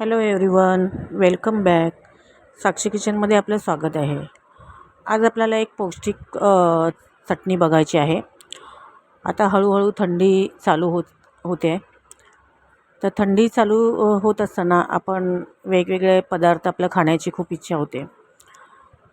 Hello everyone welcome back. Sakshi किचनमध्ये आपलं स्वागत आहे. आज आपल्याला एक पौष्टिक चटणी बघायची आहे. आता हळूहळू थंडी चालू होत होते. तर थंडी चालू होत असताना आपण वेगवेगळे पदार्थ आपलं खाण्याची खूप इच्छा होते.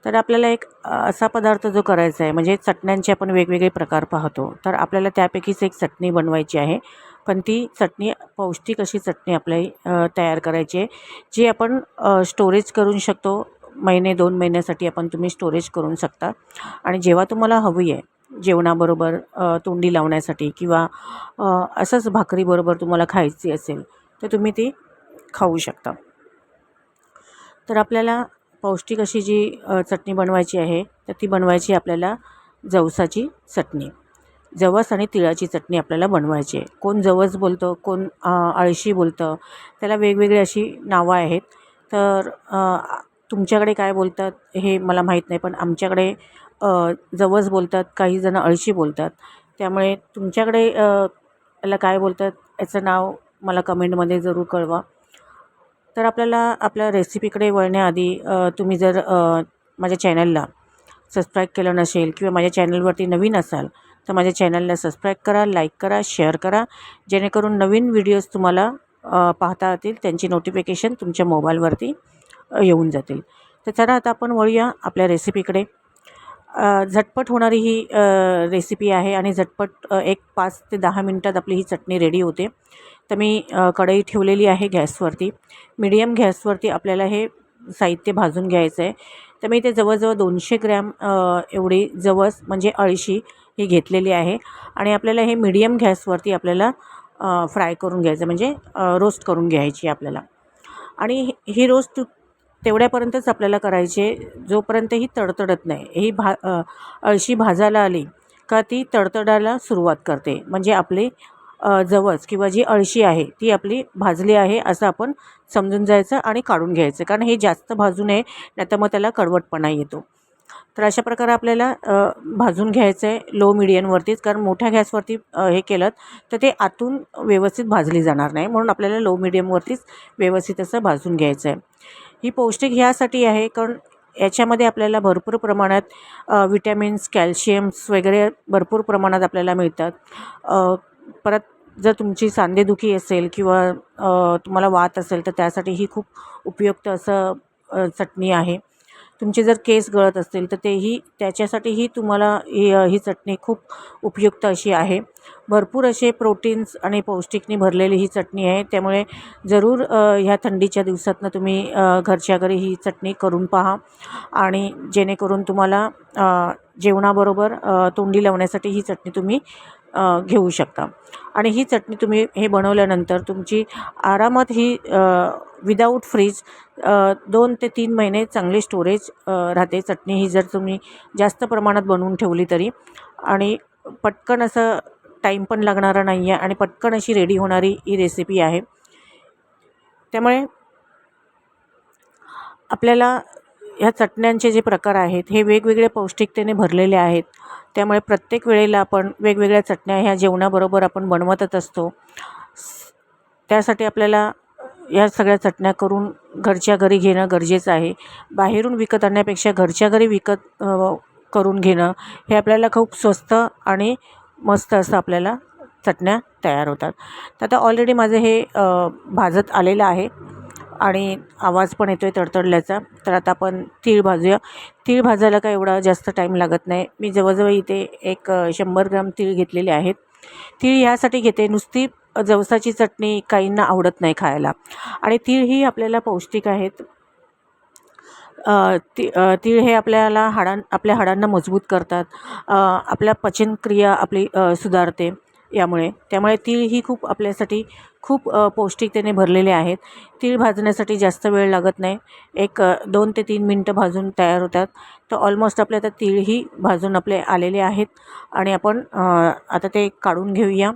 तर आपल्याला एक असा पदार्थ जो करायचा आहे म्हणजे चटण्यांचे आपण वेगवेगळे प्रकार पाहतो. तर आपल्याला त्यापैकीच एक चटणी बनवायची आहे. पण ती चटणी पौष्टिक अशी चटणी आपल्या तयार करायची आहे. जी आपण स्टोरेज करू शकतो महिने दोन महिन्यासाठी आपण तुम्ही स्टोरेज करून शकता. आणि जेव्हा तुम्हाला हवी आहे जेवणाबरोबर तोंडी लावण्यासाठी किंवा असंच भाकरीबरोबर तुम्हाला खायची असेल तर तुम्ही ती खाऊ शकता. तर आपल्याला पौष्टिक अशी जी चटणी बनवायची आहे तर ती बनवायची आपल्याला जवसाची चटणी. जवस आणि तिळाची चटणी आपल्याला बनवायची आहे. कोण जवस बोलतं कोण अळशी बोलतं त्याला वेगवेगळी अशी नावं आहेत. तर तुमच्याकडे काय बोलतात हे मला माहीत नाही पण आमच्याकडे जवस बोलतात काहीजणं अळशी बोलतात. त्यामुळे तुमच्याकडे याला काय बोलतात याचं नाव मला कमेंटमध्ये जरूर कळवा. तर आपल्याला आपल्या रेसिपीकडे वळण्याआधी तुम्ही जर माझ्या चॅनलला सबस्क्राईब केलं नसेल किंवा माझ्या चॅनलवरती नवीन असाल तर माझ्या चॅनलला सबस्क्राईब करा लाईक करा शेअर करा. जेणेकरून नवीन व्हिडिओज तुम्हाला पाहता येतील त्यांची नोटिफिकेशन तुमच्या मोबाईलवरती येऊन जातील. तर चला आता आपण वळूया आपल्या रेसिपीकडे. झटपट होणारी ही रेसिपी आहे आणि झटपट एक पाच ते दहा मिनटात आपली ही चटणी रेडी होते. तर मी कढई ठेवलेली आहे गॅसवरती. मीडियम गॅसवरती आपल्याला हे साहित्य भाजून घ्यायचं आहे तर मी ते जवळजवळ दोनशे ग्रॅम एवढी जवस म्हणजे अळशी ही घेतलेली आहे. आणि आपल्याला हे मिडियम गॅसवरती आपल्याला फ्राय करून घ्यायचं म्हणजे रोस्ट करून घ्यायची आपल्याला. आणि ही- ही रोस्ट तेवढ्यापर्यंतच आपल्याला करायचे जोपर्यंत ही तडतडत नाही. ही भा अळशी भाजायला आली का ती तडतडायला सुरुवात करते. म्हणजे आपली जवस किंवा जी अळशी आहे ती आपली भाजली आहे असं आपण समजून जायचं आणि काढून घ्यायचं. कारण हे जास्त भाजू नये नाही तर मग त्याला कडवटपणा येतो. तर अशा प्रकारे आपल्याला भाजून घ्यायचं आहे लो मिडियमवरतीच कारण मोठ्या गॅसवरती हे केलं तर ते आतून व्यवस्थित भाजली जाणार नाही. म्हणून आपल्याला लो मिडियमवरतीच व्यवस्थित असं भाजून घ्यायचं आहे ही पौष्टिक ह्यासाठी आहे कारण याच्यामध्ये आपल्याला भरपूर प्रमाणात विटॅमिन्स कॅल्शियम्स वगैरे भरपूर प्रमाणात आपल्याला मिळतात. परत जर तुमची सांधेदुखी असेल किंवा तुम्हाला वात असेल तर त्यासाठी ही खूप उपयुक्त असं चटणी आहे. तुमचे जर केस गळत असतील तर तेही त्याच्यासाठीही तुम्हाला ही ही चटणी खूप उपयुक्त अशी आहे. भरपूर असे प्रोटीन्स आणि पौष्टिकनी भरलेली ही चटणी आहे. त्यामुळे जरूर ह्या थंडीच्या दिवसातनं तुम्ही घरच्या घरी ही चटणी करून पहा. आणि जेणेकरून तुम्हाला जेवणाबरोबर तोंडी लावण्यासाठी ही चटणी तुम्ही घेऊ शकता. आणि ही चटणी तुम्ही हे बनवल्यानंतर तुमची आरामात ही विदाऊट फ्रीज दोन ते तीन महिने चांगली स्टोरेज राहते. चटणी ही जर तुम्ही जास्त प्रमाणात बनवून ठेवली तरी. आणि पटकन असं टाईम पण लागणारा नाही आहे आणि पटकन अशी रेडी होणारी ही रेसिपी आहे. त्यामुळे आपल्याला ह्या चटण्यांचे जे प्रकार आहेत हे वेगवेगळे पौष्टिकतेने भरलेले आहेत. त्यामुळे प्रत्येक वेळेला आपण वेगवेगळ्या चटण्या ह्या जेवणाबरोबर आपण बनवतच असतो. त्यासाठी आपल्याला या सगळ्या चटण्या करून घरच्या घरी घेणं गरजेचं आहे. बाहेरून विकत आणण्यापेक्षा घरच्या घरी विकत करून घेणं हे आपल्याला खूप स्वस्त आणि मस्त असं आपल्याला चटण्या तयार होतात. तर आता ऑलरेडी माझं हे भाजत आलेलं आहे. आणि आवाज पण येतो आहे तडतडल्याचा. तर आता आपण तीळ भाजूया. तीळ भाजायला काय एवढा जास्त टाईम लागत नाही. मी जवळजवळ इथे एक शंभर ग्राम तीळ घेतलेले आहेत. तीळ ह्यासाठी घेते नुसती जवसाची चटणी काहींना आवडत नाही खायला. आणि तीळ ही आपल्याला पौष्टिक आहेत. ती तीळ हे आपल्याला हाडां आपल्या हाडांना मजबूत करतात. आपल्या पचनक्रिया आपली सुधारते. यामुळे. त्यामुळे तीळ ही खूप आपल्यासाठी खूप पौष्टिकतेने भरलेले आहेत. तीळ भाजण्यासाठी जास्त वेळ लागत नाही. एक दोन ते तीन मिनटं भाजून तयार होतात. तर ऑलमोस्ट आपले आता तीळही भाजून आपले आलेले आहेत. आणि आपण आता ते काढून घेऊया.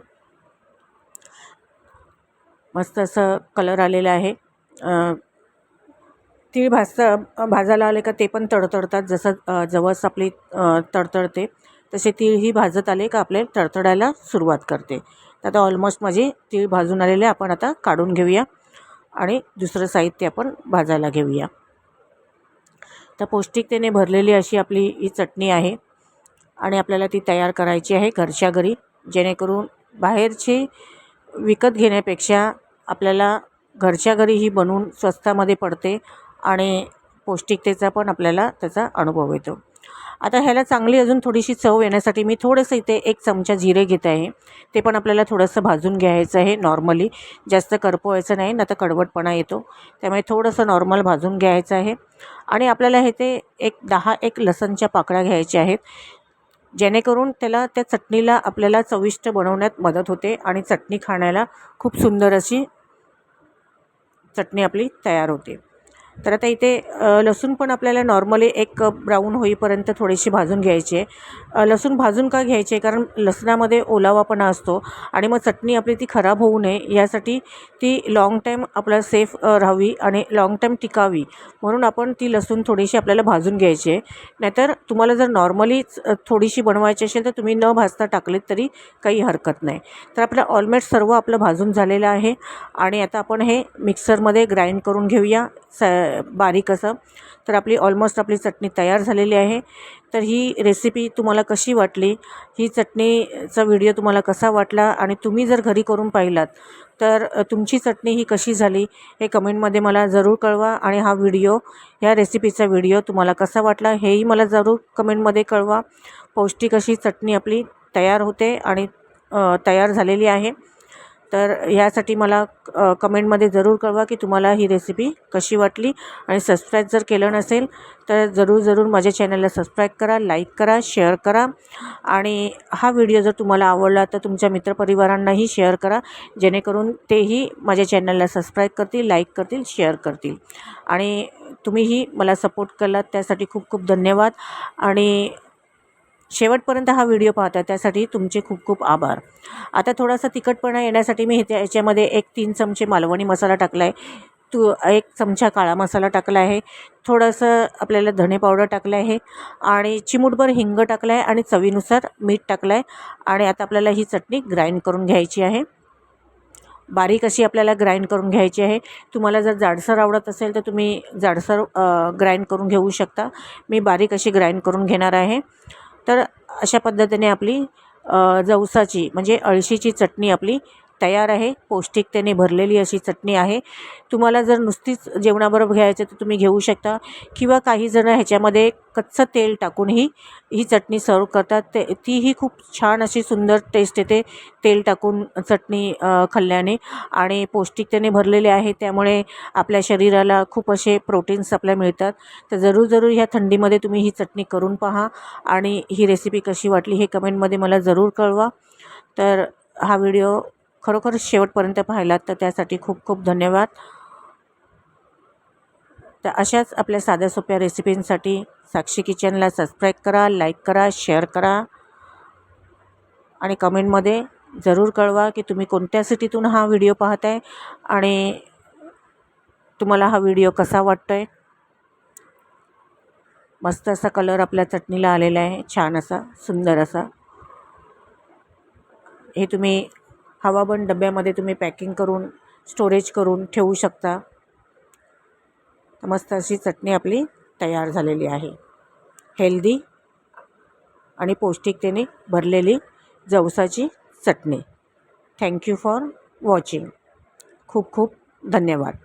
मस्त असं कलर आलेलं आहे. तीळ भाजता भाजायला आले का ते पण तडतडतात. जसं जवस आपली अ, तडतडते. तसे तीळही भाजत आले का आपले तडतडायला सुरुवात करते. तर आता ऑलमोस्ट माझी तीळ भाजून आलेले आपण आता काढून घेऊया. आणि दुसरं साहित्य आपण भाजायला घेऊया. तर पौष्टिकतेने भरलेली अशी आपली ही चटणी आहे. आणि आपल्याला ती तयार करायची आहे घरच्या घरी. जेणेकरून बाहेरची विकत घेण्यापेक्षा आपल्याला घरच्या घरी ही बनवून स्वस्तामध्ये पडते आणि पौष्टिकतेचा पण आपल्याला त्याचा अनुभव येतो. आता ह्याला चांगली अजून थोडीशी चव येण्यासाठी मी थोडंसं इथे एक चमचा जिरे घेत आहे. ते पण आपल्याला थोडंसं भाजून घ्यायचं आहे नॉर्मली. जास्त करपवायचं नाही ना तर कडवटपणा येतो. त्यामुळे थोडंसं नॉर्मल भाजून घ्यायचं आहे. आणि आपल्याला हे ते एक दहा एक लसणच्या पाकळ्या घ्यायच्या आहेत. जेणेकरून त्याला त्या चटणीला आपल्याला चविष्ट बनवण्यात मदत होते आणि चटणी खाण्याला खूप सुंदर अशी चटणी आपली तयार होते. तर आता इथे लसूण पण आपल्याला नॉर्मली एक ब्राऊन होईपर्यंत थोडीशी भाजून घ्यायची आहे. लसूण भाजून का घ्यायची आहे? कारण लसणामध्ये ओलावापणा असतो आणि मग चटणी आपली ती खराब होऊ नये. यासाठी ती लाँग टाईम आपल्याला सेफ राहावी आणि लाँग टाईम टिकावी. म्हणून आपण ती लसूण थोडीशी आपल्याला भाजून घ्यायची आहे. नाहीतर तुम्हाला जर नॉर्मलीच थोडीशी बनवायची असेल तर तुम्ही न भाजता टाकलीत तरी काही हरकत नाही. तर आपलं ऑलमेट सर्व आपलं भाजून झालेलं आहे. आणि आता आपण हे मिक्सरमध्ये ग्राइंड करून घेऊया. स बारीक असं तर आपली ऑलमोस्ट आपली चटणी तयार झालेली आहे. तर ही रेसिपी तुम्हाला कशी वाटली? ही चटणीचा व्हिडिओ तुम्हाला कसा वाटला? आणि तुम्ही जर घरी करून पाहिलात तर तुमची चटणी ही कशी झाली? हे कमेंटमध्ये मला जरूर कळवा. आणि हा व्हिडिओ ह्या रेसिपीचा व्हिडिओ तुम्हाला कसा वाटला हेही मला जरूर कमेंटमध्ये कळवा. पौष्टिक अशी चटणी आपली तयार होते आणि तयार झालेली आहे. तर ह्यासाठी मला कमेंटमध्ये जरूर कळवा की तुम्हाला ही रेसिपी कशी वाटली आणि सबस्क्राईब जर केलं नसेल तर जरूर जरूर माझ्या चॅनलला सबस्क्राईब करा लाईक करा शेअर करा आणि हा व्हिडिओ जर तुम्हाला आवडला तर तुमच्या मित्रपरिवारांनाही शेअर करा जेणेकरून तेही माझ्या चॅनलला सबस्क्राईब करतील लाईक करतील शेअर करतील. आणि तुम्हीही मला सपोर्ट केलात त्यासाठी खूप खूप धन्यवाद आणि शेवटपर्यंत हा व्हिडिओ पाहता त्यासाठी तुमचे खूप खूप आभार. आता थोडासा तिखटपणा येण्यासाठी मी हे याच्यामध्ये एक तीन चमचे मालवणी मसाला टाकला आहे तू एक चमचा काळा मसाला टाकला आहे. थोडंसं आपल्याला धणे पावडर टाकलं आहे. आणि चिमूटभर हिंग टाकलं आहे आणि चवीनुसार मीठ टाकलं आहे आणि आता आपल्याला ही चटणी ग्राइंड करून घ्यायची आहे. बारीक अशी आपल्याला ग्राइंड करून घ्यायची आहे. तुम्हाला जर जाडसर आवडत असेल तर तुम्ही जाडसर ग्राइंड करून घेऊ शकता. मी बारीक अशी ग्राइंड करून घेणार आहे. तर अशा पद्धतीने आपली जवसाची म्हणजे अळशीची चटणी आपली तयार आहे. पौष्टिकतेने भरलेली अशी चटणी आहे. तुम्हाला जर नुसतीच जेवणाबरोबर घ्यायचं तर तुम्ही घेऊ शकता. किंवा काही जण ह्याच्यामध्ये कच्चं तेल टाकूनही ही चटणी सर्व करतात. ते तीही खूप छान अशी सुंदर टेस्ट येते तेल टाकून चटणी खाल्ल्याने. आणि पौष्टिकतेने भरलेले आहे. त्यामुळे आपल्या शरीराला खूप असे प्रोटीन्स आपल्या मिळतात. तर जरूर जरूर ह्या थंडीमध्ये तुम्ही ही चटणी करून पहा. आणि ही रेसिपी कशी वाटली हे कमेंटमध्ये मला जरूर कळवा. तर हा व्हिडिओ खरोखर शेवटपर्यंत पाहिलात तर त्यासाठी खूप खूप धन्यवाद. तर अशाच आपल्या साध्या सोप्या रेसिपींसाठी साक्षी किचनला सबस्क्राईब करा लाईक करा शेअर करा. आणि कमेंटमध्ये जरूर कळवा की तुम्ही कोणत्या सिटीतून हा व्हिडिओ पाहत आहे आणि तुम्हाला हा व्हिडिओ कसा वाटतो आहे मस्त असा कलर आपल्या चटणीला आलेला आहे छान असा सुंदर असा. हे तुम्ही हवा पण डब्यामध्ये तुम्ही पॅकिंग करून स्टोरेज करून ठेवू शकता. मस्त अशी चटणी आपली तयार झालेली आहे. हेल्दी आणि पौष्टिकतेने भरलेली जवसाची चटणी. थँक्यू फॉर वॉचिंग खूप खूप धन्यवाद.